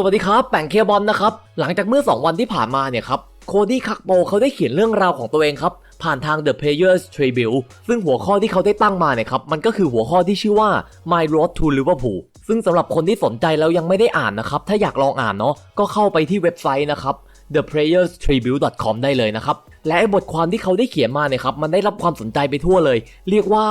สวัสดีครับแป่งเคบอลนะครับ หลังจากเมื่อ 2 วันที่ผ่านมาเนี่ยครับ โคดี้คักโปเขาได้เขียนเรื่องราวของตัวเองครับ ผ่านทาง The Players Tribute ซึ่งหัวข้อที่เขาได้ตั้งมาเนี่ยครับ มันก็คือหัวข้อที่ชื่อว่า My Road to Liverpool ซึ่งสำหรับคนที่สนใจแล้วยังไม่ได้อ่านนะครับ ถ้าอยากลองอ่านเนาะก็เข้าไปที่เว็บไซต์นะครับ theprayerstribute.com ได้เลยนะครับ และบทความที่เขาได้เขียนมาเนี่ยครับ มันได้รับความสนใจไปทั่วเลย เรียกว่า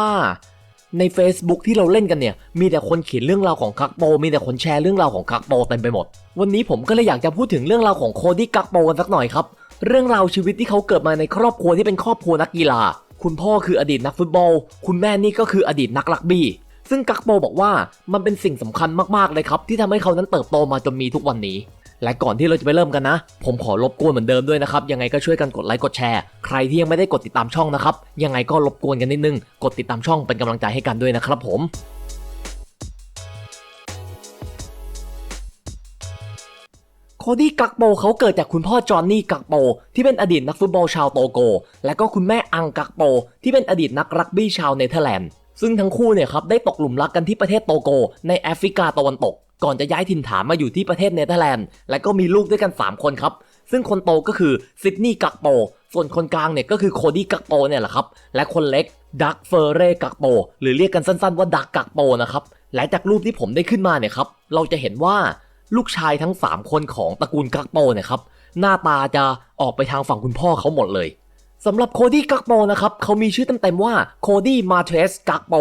ใน Facebook ที่เราเล่นกันเนี่ย มีแต่คนเขียนเรื่องราวของกักโป มีแต่คนแชร์เรื่องราวของกักโปเต็มไปหมด วันนี้ผมก็เลยอยากจะพูดถึงเรื่องราวของโคดี้กักโปกันสักหน่อยครับ เรื่องราวชีวิตที่เขาเกิดมาในครอบครัวที่เป็นครอบครัวนักกีฬา คุณพ่อคืออดีตนักฟุตบอล คุณแม่นี่ก็คืออดีตนักรักบี้ ซึ่งกักโปบอกว่ามันเป็นสิ่งสำคัญมากๆเลยครับที่ทำให้เขานั้นเติบโตมาจนมีทุกวันนี้ และก่อนที่เราจะไปเริ่มกันนะ ผมขอรบกวนเหมือนเดิมด้วยนะครับ ยังไงก็ช่วยกันกดไลค์กดแชร์ ใครที่ยังไม่ได้กดติดตามช่องนะครับ ยังไงก็รบกวนกันนิดนึง กดติดตามช่องเป็นกำลังใจให้กันด้วยนะครับผมโคดี้กักโปเขาเกิดจากคุณพ่อจอห์นนี่กักโปที่เป็นอดีตนักฟุตบอลชาวโตโก และก็คุณแม่อังกักโปที่เป็นอดีตนักรักบี้ชาวเนเธอร์แลนด์ซึ่งทั้งคู่เนี่ยครับได้ตกหลุมรักกันที่ประเทศโตโก ในแอฟริกาตะวันตก ก่อนจะย้ายถิ่นฐานมาอยู่ที่ประเทศเนเธอร์แลนด์ และก็มีลูกด้วยกัน 3 คนครับ ซึ่งคนโตก็คือซิดนีย์กักโป ส่วนคนกลางเนี่ยก็คือโคดี้กักโปเนี่ยแหละครับ และคนเล็กดักเฟอร์เรกักโป หรือเรียกกันสั้นๆว่าดักกักโปนะครับ และจากรูปที่ผมได้ขึ้นมาเนี่ยครับ เราจะเห็นว่าลูกชายทั้ง 3 คนของตระกูลกักโปเนี่ยครับ หน้าตาจะออกไปทางฝั่งคุณพ่อเขาหมดเลยสำหรับโคดี้กักโปนะครับเขามีชื่อเต็มๆว่าโคดี้มาเทรสกักโป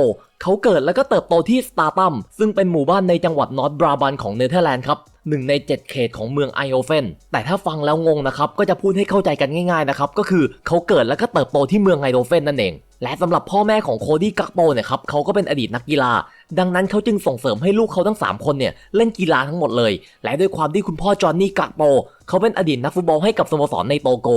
เขาเกิดแล้วก็เติบโตที่สตาร์ตัมซึ่งเป็นหมู่บ้านในจังหวัดนอร์ทบราบันของเนเธอร์แลนด์ครับหนึ่งใน 7 เขตของเมืองไอโอเฟน แต่ถ้าฟังแล้วงงนะครับ ก็จะพูดให้เข้าใจกันง่ายๆนะครับ ก็คือเขาเกิดแล้วก็เติบโตที่เมืองไอโอเฟนนั่นเอง และสำหรับพ่อแม่ของโคดี้กักโปเนี่ยครับเขาก็เป็นอดีตนักกีฬา ดังนั้นเขาจึงส่งเสริมให้ลูกเขาทั้ง 3 คนเนี่ยเล่นกีฬาทั้งหมดเลย และด้วยความที่คุณพ่อจอห์นนี่กักโปเขาเป็นอดีตนักฟุตบอลให้กับสโมสรในโตโก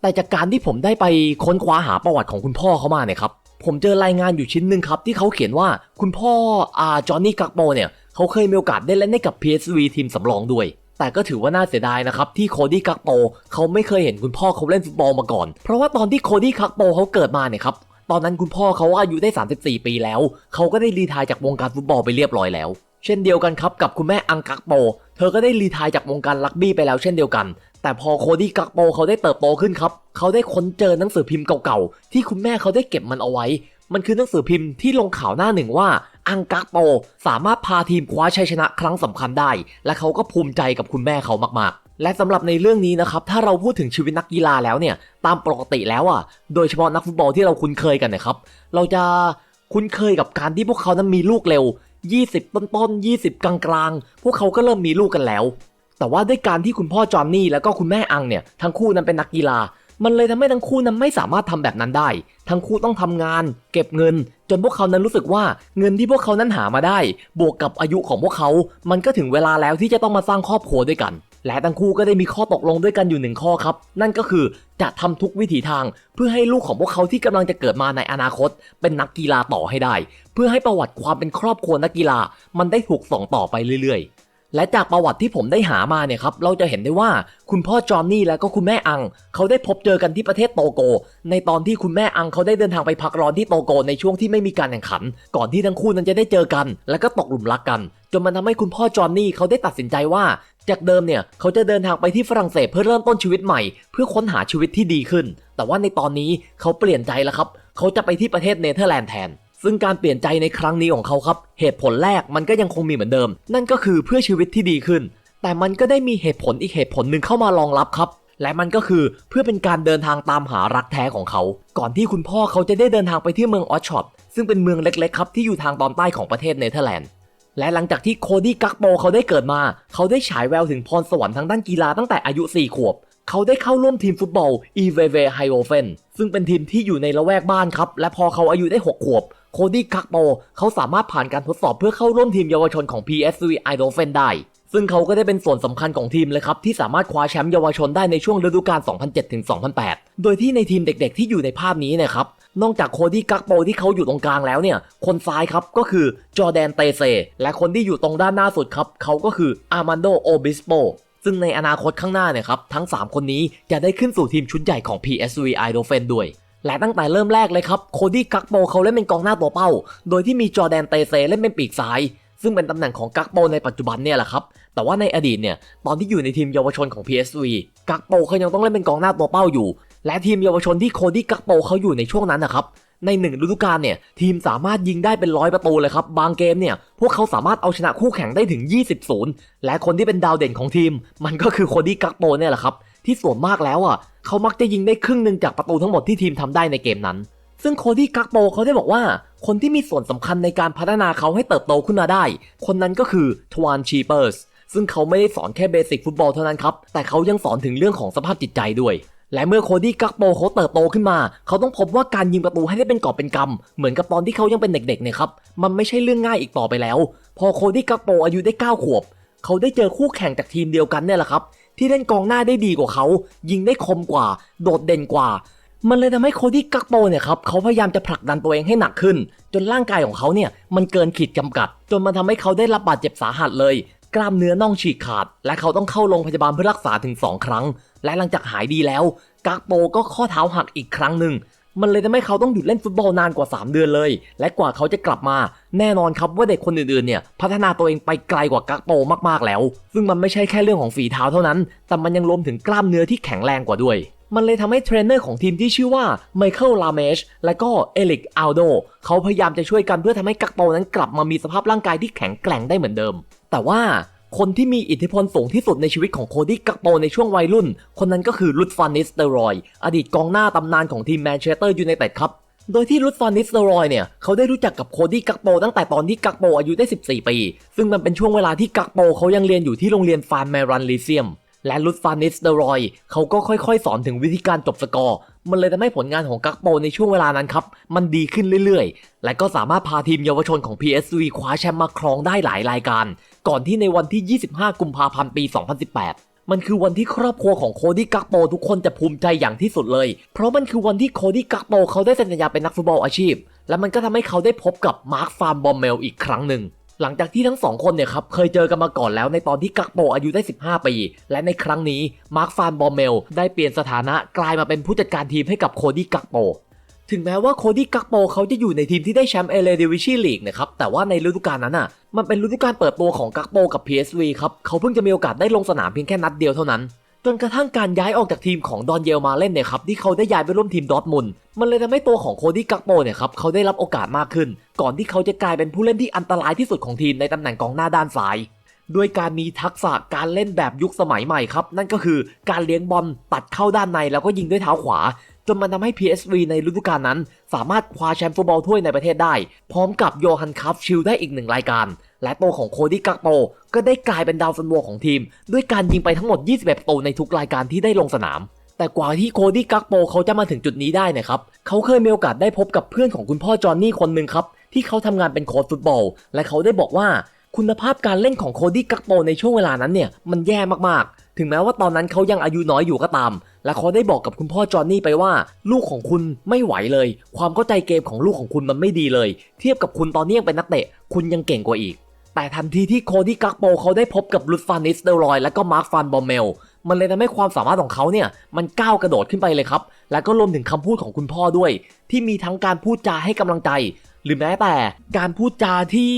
แต่จากการที่ผมได้ไปค้นคว้าหาประวัติของคุณพ่อเขามาเนี่ยครับ ผมเจอรายงานอยู่ชิ้นหนึ่งครับ ที่เขาเขียนว่าคุณพ่ออาจอห์นนี่กักโปเนี่ย เขาเคยมีโอกาสได้เล่นให้กับ PSV ทีมสำรองด้วย แต่ก็ถือว่าน่าเสียดายนะครับ ที่โคดี้กักโปเขาไม่เคยเห็นคุณพ่อเขาเล่นฟุตบอลมาก่อน เพราะว่าตอนที่โคดี้กักโปเขาเกิดมาเนี่ยครับตอนนั้นคุณพ่อเขาอายุได้ 34 ปีแล้ว เขาก็ได้รีไทายจากวงการฟุตบอลไปเรียบร้อยแล้ว เช่นเดียวกันครับกับคุณแม่อังกักโป เธอก็ได้รีไทายจากวงการลักบี้ไปแล้วเช่นเดียวกัน แต่พอโคดี้กักโปเขาได้เติบโตขึ้นครับ เขาได้ค้นเจอหนังสือพิมพ์เก่าๆ ที่คุณแม่เขาได้เก็บมันเอาไว้ มันคือหนังสือพิมพ์ที่ลงข่าวหน้าหนึ่งว่า อังกักโปสามารถพาทีมคว้าชัยชนะครั้งสำคัญได้ และเขาก็ภูมิใจกับคุณแม่เขามากๆ และสำหรับในเรื่องนี้นะครับ ถ้าเราพูดถึงชีวิตนักกีฬาแล้วเนี่ย ตามปกติแล้วอะ โดยเฉพาะนักฟุตบอลที่เราคุ้นเคยกันนะครับ เราจะคุ้นเคยกับการที่พวกเขานั้นมีลูกเร็ว 20 ต้นๆ 20 กลางๆ พวกเขาก็เริ่มมีลูกกันแล้ว แต่ว่าด้วยการที่คุณพ่อจอห์นนี่แล้วก็คุณแม่อังเนี่ย ทั้งคู่นั้นเป็นนักกีฬา มันเลยทำให้ทั้งคู่นั้นไม่สามารถทำแบบนั้นได้ ทั้งคู่ต้องทำงาน เก็บเงิน จนพวกเขานั้นรู้สึกว่าเงินที่พวกเขานั้นหามาได้ บวกกับอายุของพวกเขา มันก็ถึงเวลาแล้วที่จะต้องมาสร้างครอบครัวด้วยกัน และทั้งคู่ก็ได้มีข้อตกลงด้วยกันอยู่หนึ่งข้อครับ นั่นก็คือจะทำทุกวิถีทาง เพื่อให้ลูกของพวกเขาที่กำลังจะเกิดมาในอนาคต เป็นนักกีฬาต่อให้ได้ เพื่อให้ประวัติความเป็นครอบครัวนักกีฬา มันได้ถูกส่งต่อไปเรื่อยๆ และจากประวัติที่ผมได้หามาเนี่ยครับเราจะเห็นได้ว่าคุณพ่อจอห์นนี่และก็คุณแม่อัง เขาได้พบเจอกันที่ประเทศโตโก ในตอนที่คุณแม่อังเขาได้เดินทางไปพักร้อนที่โตโกในช่วงที่ไม่มีการแข่งขัน ก่อนที่ทั้งคู่นั้นจะได้เจอกัน แล้วก็ตกหลุมรักกันจนมันทำให้คุณพ่อจอห์นนี่เขาได้ตัดสินใจว่า จากเดิมเนี่ยเขาจะเดินทางไปที่ฝรั่งเศสเพื่อเริ่มต้นชีวิตใหม่ เพื่อค้นหาชีวิตที่ดีขึ้น แต่ว่าในตอนนี้เขาเปลี่ยนใจแล้วครับเขาจะไปที่ประเทศเนเธอร์แลนด์แทน ซึ่งการเปลี่ยนใจในครั้งนี้ของเขาครับ เหตุผลแรกมันก็ยังคงมีเหมือนเดิม นั่นก็คือเพื่อชีวิตที่ดีขึ้น แต่มันก็ได้มีเหตุผลอีกเหตุผลหนึ่งเข้ามารองรับครับ และมันก็คือเพื่อเป็นการเดินทางตามหารักแท้ของเขา ก่อนที่คุณพ่อเขาจะได้เดินทางไปที่เมืองออชชอตซึ่งเป็นเมืองเล็กๆครับที่อยู่ทางตอนใต้ของประเทศเนเธอร์แลนด์และหลังจากที่โคดี้กักโปเขาได้เกิดมา เขาได้ฉายแววถึงพรสวรรค์ทางด้านกีฬาตั้งแต่อายุ 4 ขวบ เขาได้เข้าร่วมทีมฟุตบอล e v v h i o f e n ซึ่งเป็นทีมที่อยู่ในละแวกบ้านครับ และพอเขาอายุได้ 6 ขวบ โคดี้กักโปเขาสามารถผ่านการทดสอบเพื่อเข้าร่วมทีมเยาวชนของ PSV Eindhoven ได้ ซึ่งเขาก็ได้เป็นส่วนสำคัญของทีมเลยครับ ที่สามารถคว้าแชมป์เยาวชนได้ในช่วงฤดูกาล 2007-2008 โดยที่ในทีมเด็กๆ ที่อยู่ในภาพนี้นะครับ นอกจากโคดี้กักโปที่เขาอยู่ตรงกลางแล้วเนี่ย คนซ้ายครับก็คือจอแดนเตเซ และคนที่อยู่ตรงด้านหน้าสุดครับเขาก็คืออาร์มันโดโอบิสโปซึ่งในอนาคตข้างหน้าเนี่ยครับทั้ง 3 คนนี้จะได้ขึ้นสู่ทีมชุดใหญ่ของ PSV Eindhoven ด้วย และตั้งแต่เริ่มแรกเลยครับ โคดี้กักโปเขาเล่นเป็นกองหน้าตัวเป้า โดยที่มีจอแดนเตเซเล่นเป็นปีกซ้าย ซึ่งเป็นตำแหน่งของกักโปในปัจจุบันเนี่ยแหละครับ แต่ว่าในอดีตเนี่ย ตอนที่อยู่ในทีมเยาวชนของ PSV กักโปเขายังต้องเล่นเป็นกองหน้าตัวเป้าอยู่ และทีมเยาวชนที่โคดี้กักโปเขาอยู่ในช่วงนั้นนะครับในหนึ่งฤดูกาลเนี่ยทีมสามารถยิงได้เป็นร้อยประตูเลยครับ บางเกมเนี่ยพวกเขาสามารถเอาชนะคู่แข่งได้ถึง 20ศูนย์และคนที่เป็นดาวเด่นของทีม มันก็คือโคดี้กักโปเนี่ยแหละครับ ที่ส่วนมากแล้วอะ เขามักจะยิงได้ครึ่งหนึ่งจากประตูทั้งหมดที่ทีมทำได้ในเกมนั้น ซึ่งโคดี้กักโปเขาได้บอกว่า คนที่มีส่วนสำคัญในการพัฒนาเขาให้เติบโตขึ้นมาได้ คนนั้นก็คือทวานชีเปอร์สซึ่งเขาไม่ได้สอนแค่เบสิกฟุตบอลเท่านั้นครับ แต่เขายังสอนถึงเรื่องของสภาพจิตใจด้วย และเมื่อโคดี้กักโปเขาเติบโตขึ้นมา เขาต้องพบว่าการยิงประตูให้ได้เป็นกอบเป็นกำเหมือนกับตอนที่เขายังเป็นเด็กๆเนี่ยครับ มันไม่ใช่เรื่องง่ายอีกต่อไปแล้ว พอโคดี้กักโปอายุได้ 9 ขวบ เขาได้เจอคู่แข่งจากทีมเดียวกันเนี่ยแหละครับ ที่เล่นกองหน้าได้ดีกว่าเขา ยิงได้คมกว่า โดดเด่นกว่า มันเลยทำให้โคดี้กักโปเนี่ยครับเขาพยายามจะผลักดันตัวเองให้หนักขึ้น จนร่างกายของเขาเนี่ยมันเกินขีดจำกัด จนมันทำให้เขาได้รับบาดเจ็บสาหัสเลย กล้ามเนื้อน่องฉีกขาด และเขาต้องเข้าโรงพยาบาลเพื่อรักษาถึง 2 ครั้ง และหลังจากหายดีแล้วกักโปก็ข้อเท้าหักอีกครั้งหนึ่ง มันเลยทำให้เขาต้องหยุดเล่นฟุตบอลนานกว่า 3 เดือนเลย และกว่าเขาจะกลับมา แน่นอนครับว่าเด็กคนอื่นๆเนี่ยพัฒนาตัวเองไปไกลกว่ากักโปมากๆแล้ว ซึ่งมันไม่ใช่แค่เรื่องของฝีเท้าเท่านั้น แต่มันยังรวมถึงกล้ามเนื้อที่แข็งแรงกว่าด้วยมันเลยทำให้เทรนเนอร์ของทีมที่ชื่อว่าไมเคิลลาเมชและก็เอลิกอัลโดเขาพยายามจะช่วยกันเพื่อทำให้กักโปนั้นกลับมามีสภาพร่างกายที่แข็งแกร่งได้เหมือนเดิม แต่ว่า คนที่มีอิทธิพลสูงที่สุดในชีวิตของโคดี้กักโปในช่วงวัยรุ่น คนนั้นก็คือลุดฟานิสเตอรอย อดีตกองหน้าตำนานของทีมแมนเชสเตอร์ยูไนเต็ดครับ โดยที่ลุดฟานิสเตอรอยเนี่ยเขาได้รู้จักกับโคดี้กักโปตั้งแต่ตอนที่กักโปอายุได้ 14 ปี ซึ่งมันเป็นช่วงเวลาที่กักโปเขายังเรียนอยู่ที่โรงเรียนฟานแมรันลิเซียม และลุดฟานนิสเตอรอยเขาก็ค่อยๆ สอนถึงวิธีการจบสกอร์มันเลยทำให้ผลงานของกักโปในช่วงเวลานั้นครับมันดีขึ้นเรื่อยๆ และก็สามารถพาทีมเยาวชนของ PSV คว้าแชมป์มาครองได้หลายรายการ ก่อนที่ในวันที่ 25 กุมภาพันธ์ปี 2018มันคือวันที่ครอบครัวของโคดี้กักโปทุกคนจะภูมิใจอย่างที่สุดเลย เพราะมันคือวันที่โคดี้กักโปเขาได้เซ็นสัญญาเป็นนักฟุตบอลอาชีพ และมันก็ทำให้เขาได้พบกับมาร์คฟาร์มบอมเมลอีกครั้งหนึ่ง หลังจากที่ทั้งสองคนเนี่ยครับเคยเจอกันมาก่อนแล้วในตอนที่กักโปอายุได้ 15 ปี และในครั้งนี้มาร์คฟานบอมเมลได้เปลี่ยนสถานะกลายมาเป็นผู้จัดการทีมให้กับโคดี้กักโป ถึงแม้ว่าโคดี้กักโปเขาจะอยู่ในทีมที่ได้แชมป์เอเลดิวิชีลีกนะครับ แต่ว่าในฤดูกาลนั้นอะ มันเป็นฤดูกาลเปิดตัวของกักโปกับ PSV ครับ เขาเพิ่งจะมีโอกาสได้ลงสนามเพียงแค่นัดเดียวเท่านั้น จนกระทั่งการย้ายออกจากทีมของดอนเยลมาเล่นเนี่ยครับ ที่เขาได้ย้ายไปร่วมทีมดอทมุนด์มันเลยทำให้ตัวของโคดี้กักโปเนี่ยครับเขาได้รับโอกาสมากขึ้น ก่อนที่เขาจะกลายเป็นผู้เล่นที่อันตรายที่สุดของทีมในตำแหน่งกองหน้าด้านซ้ายด้วยการมีทักษะการเล่นแบบยุคสมัยใหม่ครับ นั่นก็คือการเลี้ยงบอลตัดเข้าด้านในแล้วก็ยิงด้วยเท้าขวา จนมันทำให้ PSV ในฤดูกาลนั้น สามารถคว้าแชมป์ฟุตบอลถ้วยในประเทศได้ พร้อมกับโยฮันคัฟชิลได้อีกหนึ่งรายการ และตัวของโคดี้กักโปก็ได้กลายเป็นดาวซันโวของทีม ด้วยการยิงไปทั้งหมด 21ประตูในทุกรายการที่ได้ลงสนามแต่กว่าที่โคดี้กักโปเขาจะมาถึงจุดนี้ได้นะครับ เขาเคยมีโอกาสได้พบกับเพื่อนของคุณพ่อจอห์นนี่คนหนึ่งครับ ที่เขาทำงานเป็นโค้ชฟุตบอล และเขาได้บอกว่า คุณภาพการเล่นของโคดี้กักโปในช่วงเวลานั้นเนี่ย มันแย่มากๆ ถึงแม้ว่าตอนนั้นเขายังอายุน้อยอยู่ก็ตาม และเขาได้บอกกับคุณพ่อจอห์นนี่ไปว่า ลูกของคุณไม่ไหวเลย ความเข้าใจเกมของลูกของคุณมันไม่ดีเลย เทียบกับคุณตอนนี้ยังเป็นนักเตะ คุณยังเก่งกว่าอีก แต่ทันทีที่โคดี้กักโปเขาได้พบกับลุดฟานิสเดอรอยและก็มาร์คฟานบอมเมลมันเลยทำให้ความสามารถของเขาเนี่ยมันก้าวกระโดดขึ้นไปเลยครับ และก็รวมถึงคำพูดของคุณพ่อด้วย ที่มีทั้งการพูดจาให้กำลังใจ หรือแม้แต่การพูดจาที่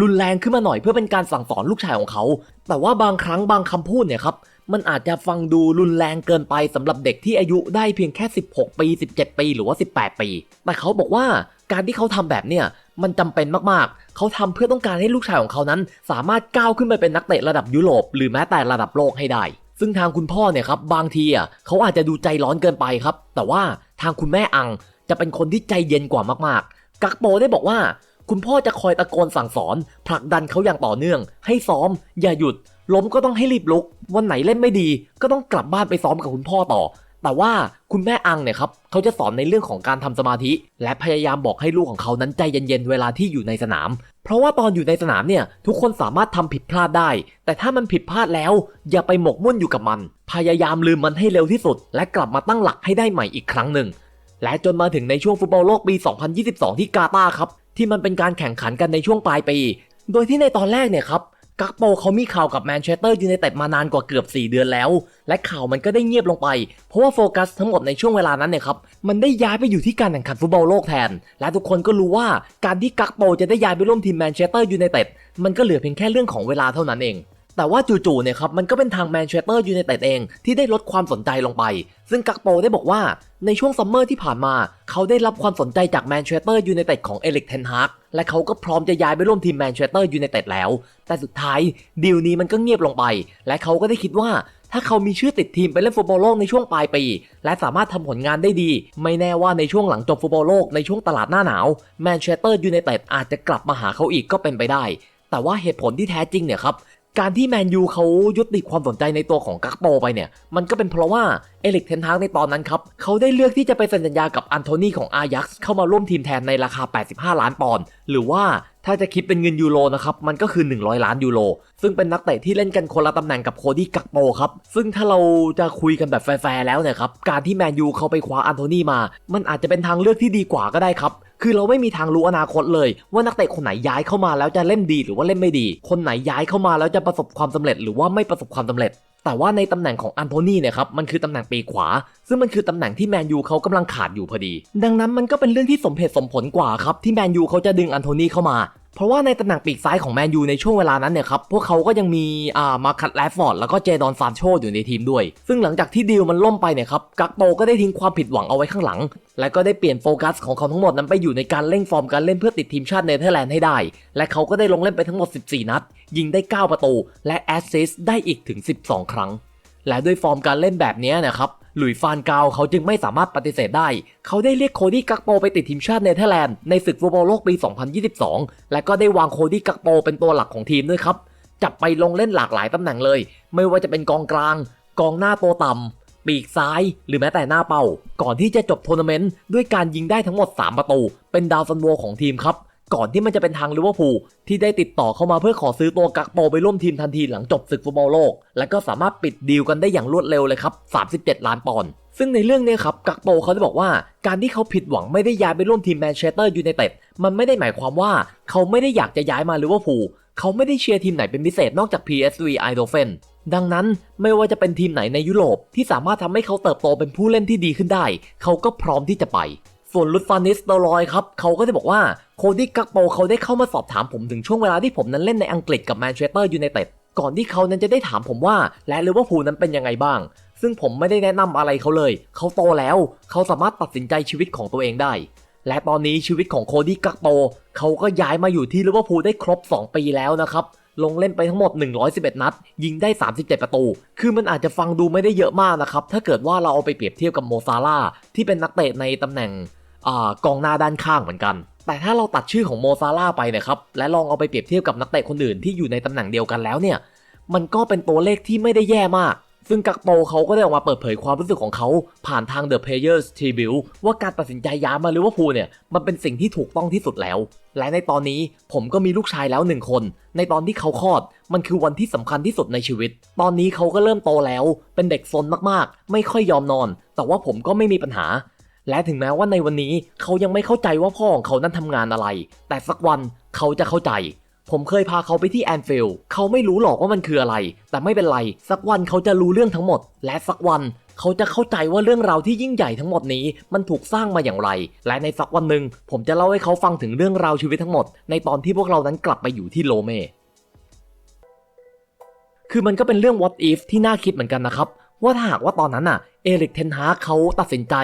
รุนแรงขึ้นมาหน่อยเพื่อเป็นการสั่งสอนลูกชายของเขา แต่ว่าบางครั้งบางคำพูดเนี่ยครับมันอาจจะฟังดูรุนแรงเกินไปสำหรับเด็กที่อายุได้เพียงแค่ 16 ปี 17 ปีหรือว่า 18 ปี แต่เขาบอกว่าการที่เขาทำแบบเนี่ยมันจำเป็นมากๆ เขาทำเพื่อต้องการให้ลูกชายของเขานั้น สามารถก้าวขึ้นไปเป็นนักเตะระดับยุโรปหรือแม้แต่ระดับโลกให้ได้ ซึ่งทางคุณพ่อเนี่ยครับบางทีอะเขาอาจจะดูใจร้อนเกินไปครับ แต่ว่าทางคุณแม่อังจะเป็นคนที่ใจเย็นกว่ามากๆ กักโปได้บอกว่า คุณพ่อจะคอยตะโกนสั่งสอน ผลักดันเขาอย่างต่อเนื่อง ให้ซ้อม อย่าหยุด ล้มก็ต้องให้รีบลุก วันไหนเล่นไม่ดี ก็ต้องกลับบ้านไปซ้อมกับคุณพ่อต่อ แต่ว่าคุณแม่อังเนี่ยครับเขาจะสอนในเรื่องของการทำสมาธิ และพยายามบอกให้ลูกของเขานั้นใจเย็นๆเวลาที่อยู่ในสนาม เพราะว่าตอนอยู่ในสนามเนี่ยทุกคนสามารถทำผิดพลาดได้ แต่ถ้ามันผิดพลาดแล้ว อย่าไปหมกมุ่นอยู่กับมัน พยายามลืมมันให้เร็วที่สุด และกลับมาตั้งหลักให้ได้ใหม่อีกครั้งหนึ่งและจนมาถึงในช่วงฟุตบอลโลกปี 2022 ที่กาตาร์ครับ ที่มันเป็นการแข่งขันกันในช่วงปลายปี โดยที่ในตอนแรกเนี่ยครับกักโปเขามีข่าวกับแมนเชสเตอร์ยูไนเต็ดมานานกว่าเกือบ 4 เดือนแล้ว และข่าวมันก็ได้เงียบลงไป เพราะว่าโฟกัสทั้งหมดในช่วงเวลานั้นเนี่ยครับ มันได้ย้ายไปอยู่ที่การแข่งขันฟุตบอลโลกแทน และทุกคนก็รู้ว่าการที่กักโปจะได้ย้ายไปร่วมทีมแมนเชสเตอร์ยูไนเต็ดมันก็เหลือเพียงแค่เรื่องของเวลาเท่านั้นเอง แต่ว่าจู่ๆเนี่ยครับมันก็เป็นทางแมนเชสเตอร์ยูไนเต็ดเองที่ได้ลดความสนใจลงไป ซึ่งกักโปได้บอกว่าในช่วงซัมเมอร์ที่ผ่านมา เขาได้รับความสนใจจากแมนเชสเตอร์ยูไนเต็ดของเอลิกเทนฮากและเขาก็พร้อมจะย้ายไปร่วมทีมแมนเชสเตอร์ยูไนเต็ดแล้ว แต่สุดท้ายดีลนี้มันก็เงียบลงไป และเขาก็ได้คิดว่าถ้าเขามีชื่อติดทีมไปเล่นฟุตบอลโลกในช่วงปลายปี และสามารถทำผลงานได้ดี ไม่แน่ว่าในช่วงหลังจบฟุตบอลโลกในช่วงตลาดหน้าหนาวแมนเชสเตอร์ยูไนเต็ดอาจจะกลับมาหาเขาอีกก็เป็นไปได้ แต่ว่าเหตุผลที่แท้จริงเนี่ยครับ การที่แมนยูเขายุติความสนใจในตัวของกักโปไปเนี่ย มันก็เป็นเพราะว่าเอลิกเทนฮากในตอนนั้นครับ เขาได้เลือกที่จะไปเซ็นสัญญากับอันโทนีของอายักซ์เข้ามาร่วมทีมแทนในราคา 85 ล้านปอนด์หรือว่าถ้าจะคิดเป็นเงินยูโรนะครับ มันก็คือ 100 ล้านยูโร ซึ่งเป็นนักเตะที่เล่นกันคนละตำแหน่งกับโคดี้กักโปครับ ซึ่งถ้าเราจะคุยกันแบบแฟร์แล้วเนี่ยครับ การที่แมนยูเขาไปคว้าอันโทนีมา มันอาจจะเป็นทางเลือกที่ดีกว่าก็ได้ครับ คือเราไม่มีทางรู้อนาคตเลย ว่านักเตะคนไหนย้ายเข้ามาแล้วจะเล่นดีหรือว่าเล่นไม่ดี คนไหนย้ายเข้ามาแล้วจะประสบความสำเร็จ หรือว่าไม่ประสบความสำเร็จแต่ว่าในตำแหน่งของอันโทนีเนี่ยครับมันคือตำแหน่งปีขวา ซึ่งมันคือตำแหน่งที่แมนยูเขากำลังขาดอยู่พอดี ดังนั้นมันก็เป็นเรื่องที่สมเหตุสมผลกว่าครับที่แมนยูเขาจะดึงอันโทนีเข้ามา เพราะว่าในตำแหน่งปีกซ้ายของแมนยูในช่วงเวลานั้นเนี่ยครับ พวกเขาก็ยังมีอ่ามาคัตแลฟฟอร์ดแล้วก็เจดอนซานโชอยู่ในทีมด้วย ซึ่งหลังจากที่ดีลมันล่มไปเนี่ยครับ กักโปก็ได้ทิ้งความผิดหวังเอาไว้ข้างหลัง และก็ได้เปลี่ยนโฟกัสของเขาทั้งหมดนั้นไปอยู่ในการเร่งฟอร์มการเล่นเพื่อติดทีมชาติเนเธอร์แลนด์ให้ได้ และเขาก็ได้ลงเล่นไปทั้งหมด 14 นัด ยิงได้ 9 ประตู และแอสซิสต์ได้อีกถึง 12 ครั้ง และด้วยฟอร์มการเล่นแบบนี้นะครับ หลุยฟานกาวเขาจึงไม่สามารถปฏิเสธได้ เขาได้เรียกโคดี้กักโปไปติดทีมชาติเนเธอร์แลนด์ในศึกฟุตบอลโลกปี 2022 และก็ได้วางโคดี้กักโปเป็นตัวหลักของทีมด้วยครับ จับไปลงเล่นหลากหลายตำแหน่งเลย ไม่ว่าจะเป็นกองกลาง กองหน้าตัวต่ำ ปีกซ้าย หรือแม้แต่หน้าเป้า ก่อนที่จะจบทัวร์นาเมนต์ด้วยการยิงได้ทั้งหมด 3 ประตู เป็นดาวซันโวของทีมครับ ก่อนที่มันจะเป็นทางลิเวอร์พูลที่ได้ติดต่อเข้ามาเพื่อขอซื้อตัวกักโปไปร่วมทีมทันทีหลังจบศึกฟุตบอลโลก และก็สามารถปิดดีลกันได้อย่างรวดเร็วเลยครับ 37 ล้านปอนด์ซึ่งในเรื่องนี้ครับกักโปเขาได้บอกว่าการที่เขาผิดหวังไม่ได้ย้ายไปร่วมทีมแมนเชสเตอร์ยูไนเต็ดมันไม่ได้หมายความว่าเขาไม่ได้อยากจะย้ายมาลิเวอร์พูลเขาไม่ได้เชียร์ทีมไหนเป็นพิเศษนอกจาก PSV Eindhoven ดังนั้นไม่ว่าจะเป็นทีมไหนในยุโรปที่สามารถทำให้เขาเติบโตเป็นผู้เล่นที่ดีขึ้นได้ เขาก็พร้อมที่จะไป ส่วนลุดฟานิสตอรอยครับ เขาก็ได้บอกว่า โคดี้กักโปเขาได้เข้ามาสอบถามผมถึงช่วงเวลาที่ผมนั้นเล่นในอังกฤษกับแมนเชสเตอร์ยูไนเต็ดก่อนที่เขานั้นจะได้ถามผมว่า และลิเวอร์พูลนั้นเป็นยังไงบ้าง ซึ่งผมไม่ได้แนะนำอะไรเขาเลย เขาโตแล้ว เขาสามารถตัดสินใจชีวิตของตัวเองได้ และตอนนี้ชีวิตของโคดี้กักโปเขาก็ย้ายมาอยู่ที่ลิเวอร์พูลได้ครบ 2 ปีแล้วนะครับลงเล่นไปทั้งหมด 111 นัด ยิงได้ 37 ประตู คือมันอาจจะฟังดูไม่ได้เยอะมากนะครับ ถ้าเกิดว่าเราเอาไปเปรียบเทียบกับโมซาร่าที่เป็นนักเตะในตำแหน่งอกองหน้าด้านข้างเหมือนกัน แต่ถ้าเราตัดชื่อของโมซาร่าไปนะครับและลองเอาไปเปรียบเทียบกับนักเตะคนอื่นที่อยู่ในตำแหน่งเดียวกันแล้วเนี่ยมันก็เป็นตัวเลขที่ไม่ได้แย่มาก ซึ่งกักโปเขาก็ได้ออกมาเปิดเผยความรู้สึกของเขาผ่านทาง The Players Tribute ว่าการตัดสินใจย้ายมาลิเวอร์พูลเนี่ยมันเป็นสิ่งที่ถูกต้องที่สุดแล้ว และในตอนนี้ผมก็มีลูกชายแล้วหนึ่งคน ในตอนที่เขาคลอด มันคือวันที่สำคัญที่สุดในชีวิต ตอนนี้เขาก็เริ่มโตแล้ว เป็นเด็กซนมากๆ ไม่ค่อยยอมนอน แต่ว่าผมก็ไม่มีปัญหา และถึงแม้ว่าในวันนี้เขายังไม่เข้าใจว่าพ่อของเขานั้นทำงานอะไร แต่สักวันเขาจะเข้าใจ ผมเคยพาเขาไปที่แอนฟิลด์เขาไม่รู้หรอกว่ามันคืออะไร แต่ไม่เป็นไร สักวันเขาจะรู้เรื่องทั้งหมด และสักวันเขาจะเข้าใจว่าเรื่องราวที่ยิ่งใหญ่ทั้งหมดนี้มันถูกสร้างมาอย่างไร และในสักวันหนึ่งผมจะเล่าให้เขาฟังถึงเรื่องราวชีวิตทั้งหมด ในตอนที่พวกเรานั้นกลับไปอยู่ที่โลเมคือมันก็เป็นเรื่อง what if ที่น่าคิดเหมือนกันนะครับ ว่าถ้าหากว่าตอนนั้นน่ะเอริกเทนฮาเขาตัดสินใจ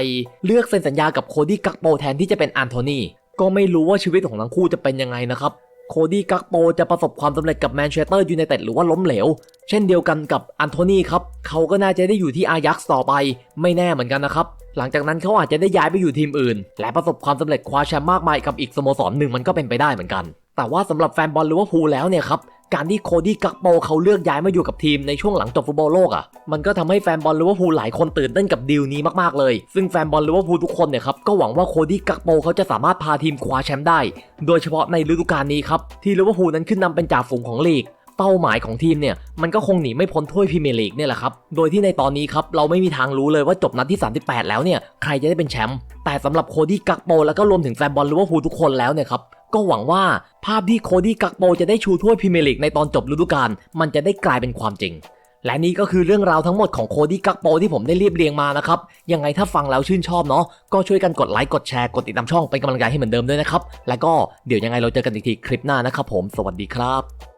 เลือกเซ็นสัญญากับโคดี้กักโปแทนที่จะเป็นอันโทนีก็ไม่รู้ว่าชีวิตของทั้งคู่จะเป็นยังไงนะครับโคดี้กักโปจะประสบความสำเร็จกับแมนเชสเตอร์ยูไนเต็ดหรือว่าล้มเหลว เช่นเดียวกันกับอันโทนีครับ เขาก็น่าจะได้อยู่ที่อายักซ์ต่อไป ไม่แน่เหมือนกันนะครับ หลังจากนั้นเขาอาจจะได้ย้ายไปอยู่ทีมอื่น และประสบความสำเร็จคว้าแชมป์มากมายกับอีกสโมสรหนึ่งมันก็เป็นไปได้เหมือนกัน แต่ว่าสำหรับแฟนบอลลิเวอร์พูลแล้วเนี่ยครับ การที่โคดี้กักโปเขาเลือกย้ายมาอยู่กับทีมในช่วงหลังจบฟุตบอลโลกอะ มันก็ทำให้แฟนบอลลิเวอร์พูลหลายคนตื่นเต้นกับดีลนี้มากๆเลย ซึ่งแฟนบอลลิเวอร์พูลทุกคนเนี่ยครับก็หวังว่าโคดี้กักโปเขาจะสามารถพาทีมคว้าแชมป์ได้ โดยเฉพาะในฤดูกาลนี้ครับที่ลิเวอร์พูลนั้นขึ้นนำเป็นจ่าฝูงของลีกเป้าหมายของทีมเนี่ยมันก็คงหนีไม่พ้นถ้วยพรีเมียร์ลีกเนี่ยแหละครับ โดยที่ในตอนนี้ครับเราไม่มีทางรู้เลยว่าจบนัดที่ 38 แล้วเนี่ยใครจะได้เป็นแชมป์ แต่สำหรับโคดี้กักโปแล้วก็รวมถึงแฟนบอลลิเวอร์พูลทุกคนแล้วเนี่ยครับ ก็หวังว่าภาพที่โคดี้กักโปจะได้ชูถ้วยพรีเมียร์ลีกในตอนจบฤดูกาลมันจะได้กลายเป็นความจริง และนี่ก็คือเรื่องราวทั้งหมดของโคดี้กักโปที่ผมได้เรียบเรียงมานะครับ ยังไงถ้าฟังแล้วชื่นชอบเนาะก็ช่วยกันกดไลค์กดแชร์กดติดตามช่องเป็นกำลังใจให้เหมือนเดิมด้วยนะครับ แล้วก็เดี๋ยวยังไงเราเจอกันอีกทีคลิปหน้านะครับผม สวัสดีครับ